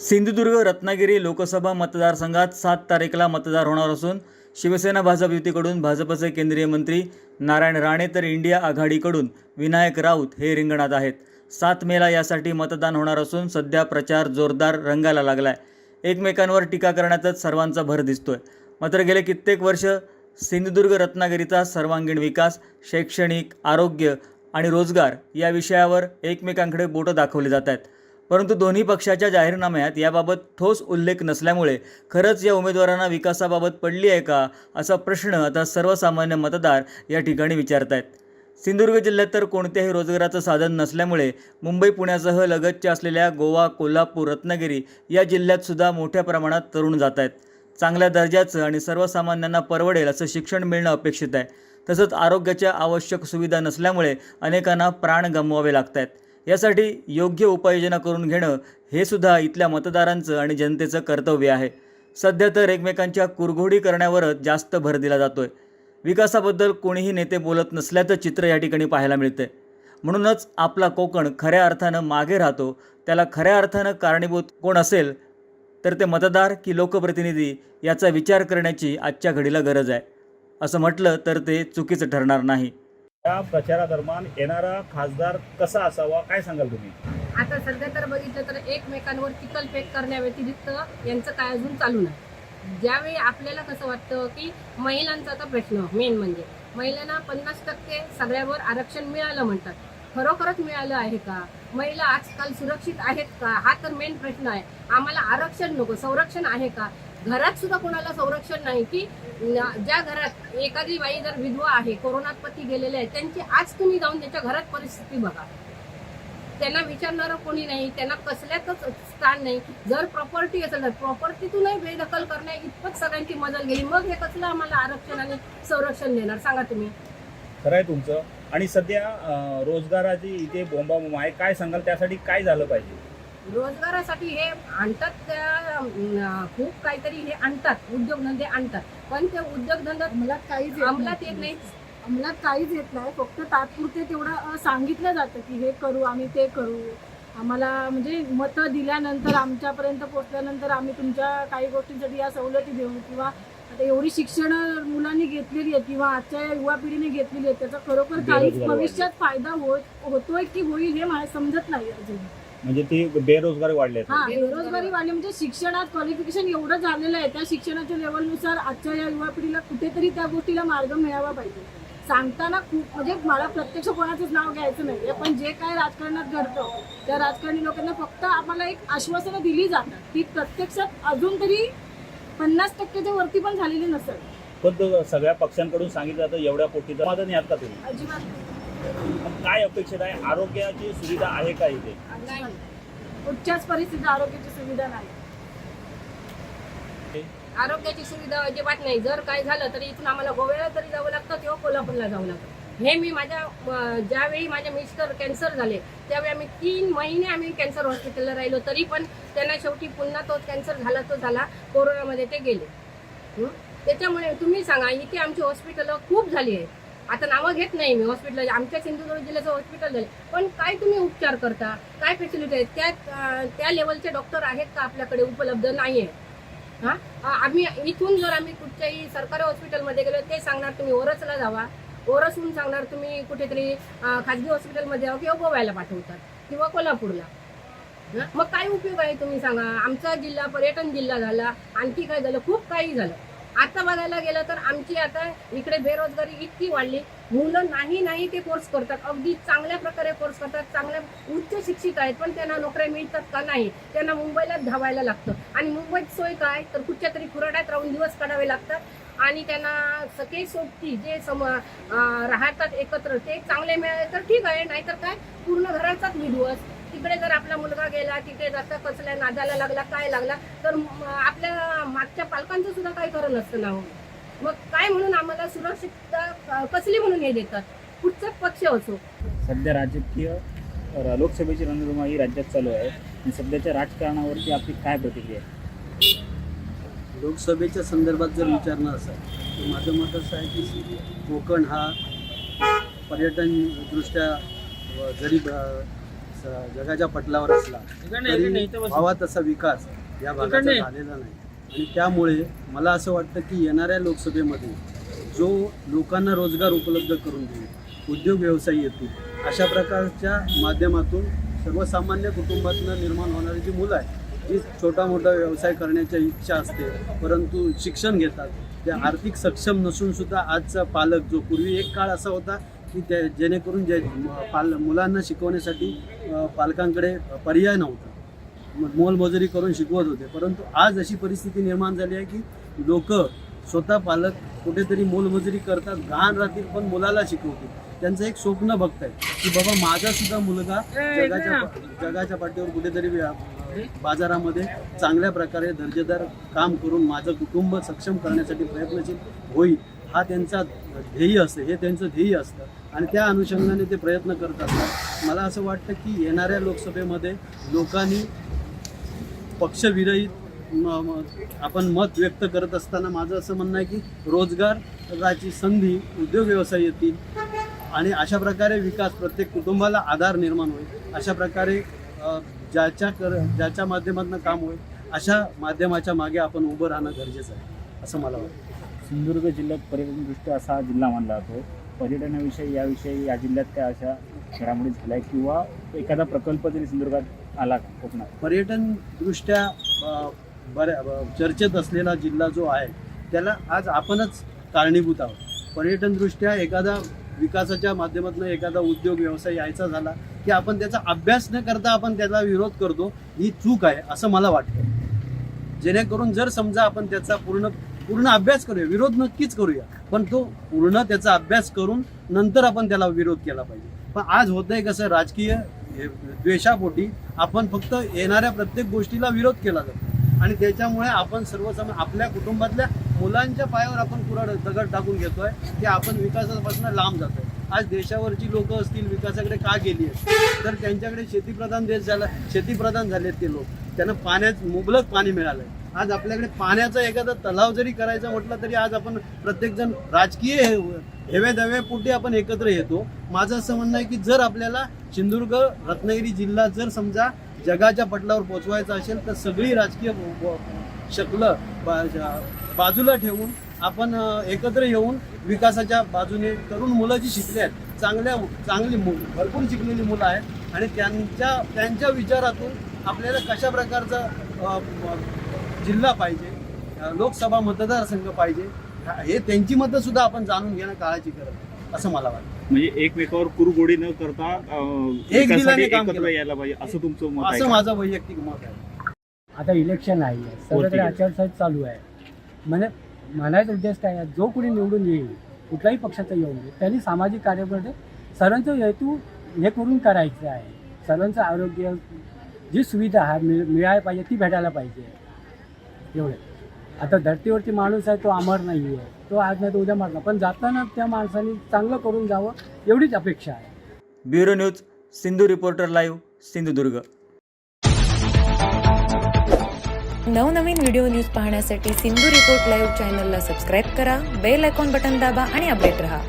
सिंधुदुर्ग रत्नागिरी लोकसभा मतदारसंघात सात तारखेला मतदार होणार असून शिवसेना भाजप युतीकडून भाजपचे केंद्रीय मंत्री नारायण राणे तर इंडिया आघाडीकडून विनायक राऊत हे रिंगणात आहेत. सात मेला यासाठी मतदान होणार असून सध्या प्रचार जोरदार रंगायला आहे एकमेकांवर टीका करण्यातच सर्वांचा भर दिसतोय. मात्र गेले कित्येक वर्ष सिंधुदुर्ग रत्नागिरीचा सर्वांगीण विकास शैक्षणिक आरोग्य आणि रोजगार या विषयावर एकमेकांकडे बोटं दाखवली जात आहेत. परंतु दोन्ही पक्षाच्या जाहीरनाम्यात याबाबत ठोस उल्लेख नसल्यामुळे खरंच या उमेदवारांना विकासाबाबत पडली आहे का असा प्रश्न आता सर्वसामान्य मतदार या ठिकाणी विचारत आहेत सिंधुदुर्ग जिल्ह्यात तर कोणत्याही रोजगाराचं साधन नसल्यामुळे मुंबई पुण्यासह लगतच्या असलेल्या गोवा कोल्हापूर रत्नागिरी या जिल्ह्यातसुद्धा मोठ्या प्रमाणात तरुण जात आहेत. चांगल्या दर्जाचं आणि सर्वसामान्यांना परवडेल असं शिक्षण मिळणं अपेक्षित आहे. तसंच आरोग्याच्या आवश्यक सुविधा नसल्यामुळे अनेकांना प्राण गमवावे लागत आहेत. यासाठी योग्य उपाययोजना करून घेणं हे सुद्धा इथल्या मतदारांचं आणि जनतेचं कर्तव्य आहे. सध्या तर एकमेकांच्या कुरघोडी करण्यावरच जास्त भर दिला जातोय. विकासाबद्दल कोणीही नेते बोलत नसल्याचं चित्र या ठिकाणी पाहायला मिळतंय. म्हणूनच आपला कोकण खऱ्या अर्थानं मागे राहतो. त्याला खऱ्या अर्थानं कारणीभूत कोण असेल तर ते मतदार की लोकप्रतिनिधी याचा विचार करण्याची आजच्या घडीला गरज आहे. असं म्हटलं तर ते चुकीचं ठरणार नाही. या प्रचारादरम्यान येणारा खासदार कसा असावा काय सांगाल तुम्ही? आता सध्या तर बघितलं तर एकमेकांवर चिकलफेक करण्याव्यतिरिक्त यांचं काय अजून चालू नाही. ज्यावेळी आपल्याला कसं वाटतं की महिलांचा तर प्रश्न मेन म्हणजे महिलांना पन्नास टक्के सगळ्यावर आरक्षण मिळालं म्हणतात. खरोखरच मिळालं आहे का? महिला आजकाल सुरक्षित आहेत का? हा तर मेन प्रश्न आहे. आम्हाला आरक्षण नको. संरक्षण आहे का? घरात सुद्धा कोणाला संरक्षण नाही की ज्या घरात एखादी बाई जर विधवा आहे कोरोनात पती गेलेले आहे त्यांची आज तुम्ही जाऊन त्याच्या घरात परिस्थिती बघा. त्यांना विचारणारं कोणी नाही त्यांना कसल्यातच स्थान नाही. जर प्रॉपर्टी असेल तर प्रॉपर्टीतूनही बेदखल करण्या इतपत सगळ्यांची मदत गेली मग हे कसलं आम्हाला आरक्षण आणि संरक्षण देणार? सांगा तुम्ही. खरं आहे तुमचं. आणि सध्या रोजगाराची इथे बोंबाबोंब आहे. काय सांगाल? त्यासाठी काय झालं पाहिजे? रोजगारासाठी हे आणतात त्या खूप काहीतरी हे आणतात. उद्योगधंदे आणतात. पण ते उद्योगधंदा अंमलात काहीच अंमलात येत नाही. अंमलात काहीच येत नाही. फक्त तात्पुरते तेवढं सांगितलं जातं की हे करू आम्ही ते करू. आम्हाला म्हणजे मतं दिल्यानंतर आमच्यापर्यंत पोहोचल्यानंतर आम्ही तुमच्या काही गोष्टींसाठी या सवलती देऊ किंवा आता एवढी शिक्षण मुलांनी घेतलेली आहेत किंवा आजच्या या युवा पिढीने घेतलेली आहे त्याचा खरोखर काहीच भविष्यात फायदा होत होतोय की होईल हे मला समजत नाही अजून. म्हणजे ती बेरोजगारी वाढली हा बेरोजगारी वाढली. म्हणजे शिक्षणात क्वालिफिकेशन एवढं झालेलं आहे त्या शिक्षणाच्या लेवलनुसार आजच्या या युवा पिढीला कुठेतरी त्या गोष्टीला मार्ग मिळावा पाहिजे. सांगताना खूप म्हणजे मला प्रत्यक्ष कोणाचंच नाव घ्यायचं नाही पण जे काय राजकारणात घडतं त्या राजकारणी लोकांना फक्त आम्हाला एक आश्वासनं दिली जातात. ती प्रत्यक्षात अजून तरी पन्नास टक्क्याच्या वरती पण झालेली नसेल. पण सगळ्या पक्षांकडून सांगितलं जातं एवढ्या कोटीचं समाधानी आहात का तुम्ही? अजिबात काय अपेक्षित आहे? आरोग्याची सुविधा आहे का इथे? नाही. कुठच्याच परिस्थितीत आरोग्याची सुविधा नाही. आरोग्याची सुविधा अजिबात नाही. जर काय झालं तरी इथून आम्हाला गोव्याला तरी जावं लागतं किंवा कोल्हापूरला जावं लागतं. हे मी माझ्या ज्यावेळी माझ्या मिस्टर कॅन्सर झाले त्यावेळी आम्ही तीन महिने आम्ही कॅन्सर हॉस्पिटलला राहिलो तरी पण त्यांना शेवटी पुन्हा तो कॅन्सर झाला तो झाला कोरोनामध्ये ते गेले. त्याच्यामुळे तुम्ही सांगा इथे आमची हॉस्पिटलं खूप झाली आहेत आता नावं घेत नाही मी हॉस्पिटल आमच्या सिंधुदुर्ग जिल्ह्याचं हॉस्पिटल झाले. पण काय तुम्ही उपचार करता? काय फॅसिलिटी आहेत? त्या त्या लेवलचे डॉक्टर आहेत का आपल्याकडे? उपलब्ध नाही आहे हा? आम्ही इथून जर आम्ही कुठच्याही सरकारी हॉस्पिटलमध्ये गेलो ते सांगणार तुम्ही ओरसला जावा. ओरसहून सांगणार तुम्ही कुठेतरी खाजगी हॉस्पिटलमध्ये जावा किंवा गोव्याला पाठवतात किंवा कोल्हापूरला. मग काय उपयोग आहे तुम्ही सांगा? आमचा जिल्हा पर्यटन जिल्हा झाला आणखी काय झालं? खूप काही झालं. आता बघायला गेलं तर आमची आता इकडे बेरोजगारी इतकी वाढली. मुलं नाही नाही ते कोर्स करतात. अगदी चांगल्या प्रकारे कोर्स करतात. चांगल्या उच्च शिक्षित आहेत पण त्यांना नोकऱ्या मिळतात का नाही? त्यांना मुंबईलाच धावायला लागतं. आणि मुंबईत सोय काय? तर कुठच्या तरी खुराड्यात राहून दिवस काढावे लागतात. आणि त्यांना सगळे सोबती जे सम राहतात एकत्र ते चांगले मिळाले तर ठीक आहे. नाहीतर काय? पूर्ण घराचाच विध्वस. तिकडे जर आपला मुलगा गेला तिथे जाता कसल्या नादाला लागला काय लागला तर आपल्या मागच्या पालकांचं सुद्धा काही खरं नसतं ना हो. मग काय म्हणून आम्हाला सुरक्षितता कसली म्हणून हे देतात? कुठचाच पक्ष असो. सध्या राजकीय लोकसभेची रणधुमा ही राज्यात चालू आहे. आणि सध्याच्या राजकारणावरती आपली काय प्रतिक्रिया आहे? लोकसभेच्या संदर्भात जर विचारणार असाल तर माझं मत असं आहे की कोकण हा पर्यटनदृष्ट्या व जरी जगाच्या पटलावर असला तरी व्हावा तसा विकास या भागाचा झालेला नाही. आणि त्यामुळे मला असं वाटतं की येणाऱ्या लोकसभेमध्ये जो लोकांना रोजगार उपलब्ध करून देईल उद्योग व्यवसाय येतील अशा प्रकारच्या माध्यमातून सर्वसामान्य कुटुंबातनं निर्माण होणारी जी मुलं आहेत जी छोटा मोठा व्यवसाय करण्याची इच्छा असते परंतु शिक्षण घेतात ते आर्थिक सक्षम नसून सुद्धा आजचा पालक जो पूर्वी एक काळ असा होता की त्या जेणेकरून जे पाल मुलांना शिकवण्यासाठी पालकांकडे पर्याय नव्हता. मोलमजुरी करून शिकवत होते. परंतु आज अशी परिस्थिती निर्माण झाली आहे की लोक स्वतः पालक कुठेतरी मोलमजुरी करतात घाण राहतील पण मुलाला शिकवतील. त्यांचं एक स्वप्न बघतायत की बाबा माझा सुद्धा मुलगा जगाच्या जगाच्या पाठीवर कुठेतरी बाजारामध्ये चांगल्या प्रकारे दर्जेदार काम करून माझं कुटुंब सक्षम करण्यासाठी प्रयत्नशील होईल. हा त्यांचा ध्येय असतं हे त्यांचं ध्येय असतं. आणि त्या अनुषंगाने ते प्रयत्न करत असतात मला असं वाटतं की येणाऱ्या लोकसभेमध्ये लोकांनी पक्षविरहित म- आपण मत व्यक्त करत असताना माझं असं म्हणणं आहे की रोजगाराची संधी उद्योग व्यवसाय येतील आणि अशा प्रकारे विकास प्रत्येक कुटुंबाला आधार निर्माण होईल. अशा प्रकारे ज्याच्या कर ज्याच्या माध्यमातून काम होईल अशा माध्यमाच्या मागे आपण उभं राहणं गरजेचं आहे असं मला वाटतं. सिंधुदुर्ग जिल्ह्यात पर्यटनदृष्ट्या असा हा जिल्हा मानला जातो. पर्यटनाविषयी याविषयी या जिल्ह्यात काय अशा घडामोडी झाल्या किंवा एखादा प्रकल्प जरी सिंधुदुर्गात आला कोकणात? पर्यटनदृष्ट्या बऱ्या चर्चेत असलेला जिल्हा जो आहे त्याला आज आपणच कारणीभूत आहोत. पर्यटनदृष्ट्या एखादा विकासाच्या माध्यमातून एखादा उद्योग व्यवसाय यायचा झाला की आपण त्याचा अभ्यास न करता आपण त्याला विरोध करतो ही चूक आहे असं मला वाटतं. जेणेकरून जर समजा आपण त्याचा पूर्ण पूर्ण अभ्यास करूया. विरोध नक्कीच करूया. पण तो पूर्ण त्याचा अभ्यास करून नंतर आपण त्याला विरोध केला पाहिजे. पण आज होतंय कसं राजकीय द्वेषापोटी आपण फक्त येणाऱ्या प्रत्येक गोष्टीला विरोध केला जातो. आणि त्याच्यामुळे आपण सर्वसम आपल्या कुटुंबातल्या मुलांच्या पायावर आपण पुरा दगड टाकून घेतोय की आपण विकासापासून लांब जातोय. आज देशावरची लोक असतील विकासाकडे का गेली आहेत? तर त्यांच्याकडे शेतीप्रधान देश झाला शेतीप्रधान झालेत ते लोक. त्यांना पाण्यात मुबलक पाणी मिळालंय. आज आपल्याकडे पाण्याचा एखादा तलाव जरी करायचा म्हटलं तरी आज आपण प्रत्येकजण राजकीय हेवे दवे पुढे आपण एकत्र येतो. माझं असं म्हणणं आहे की जर आपल्याला सिंधुदुर्ग रत्नागिरी जिल्हा जर समजा जगाच्या पटलावर पोचवायचा असेल तर सगळी राजकीय शकलं बाजूला ठेवून आपण एकत्र येऊन विकासाच्या बाजूने तरुण मुलं जी शिकली आहेत चांगल्या चांगली मु भरपूर शिकलेली मुलं आहेत आणि त्यांच्या त्यांच्या विचारातून आपल्याला कशा प्रकारचा जिल्हा पाहिजे लोकसभा मतदारसंघ पाहिजे हे त्यांची मतं सुद्धा आपण जाणून घेणं काळाची गरज आहे असं मला वाटतं म्हणजे एकमेकावर कुरगोडी न करता एक दिलाने काम केलं. यायला पाहिजे असं तुमचं मत आहे असं का? माझं वैयक्तिक मत आहे आता इलेक्शन आहे सगळीकडे. आचारसंहिता चालू आहे म्हणजे म्हणायचा उद्देश काय आहे जो कोणी निवडून येईल कुठल्याही पक्षाचा येऊन दे त्यांनी सामाजिक कार्यामध्ये सर्वांचं हेतू हे करून करायचं आहे सर्वांचं आरोग्य जी सुविधा आहे मिळ मिळायला पाहिजे ती भेटायला पाहिजे. एवढे. आता धर्तीवरती माणूस आहे तो अमर नाही आहे तो आज नाही तो उद्या मरणार. पण जाताना त्या माणसाने चांगलं करून जावं एवढीच अपेक्षा आहे. Bureau news Sindhu reporter live Sindhudurg. नवनवीन व्हिडिओ न्यूज पाहण्यासाठी सिंधू रिपोर्ट लाईव्ह चॅनलला सबस्क्राईब करा बेल आयकॉन बटन दाबा आणि अपडेट रहा.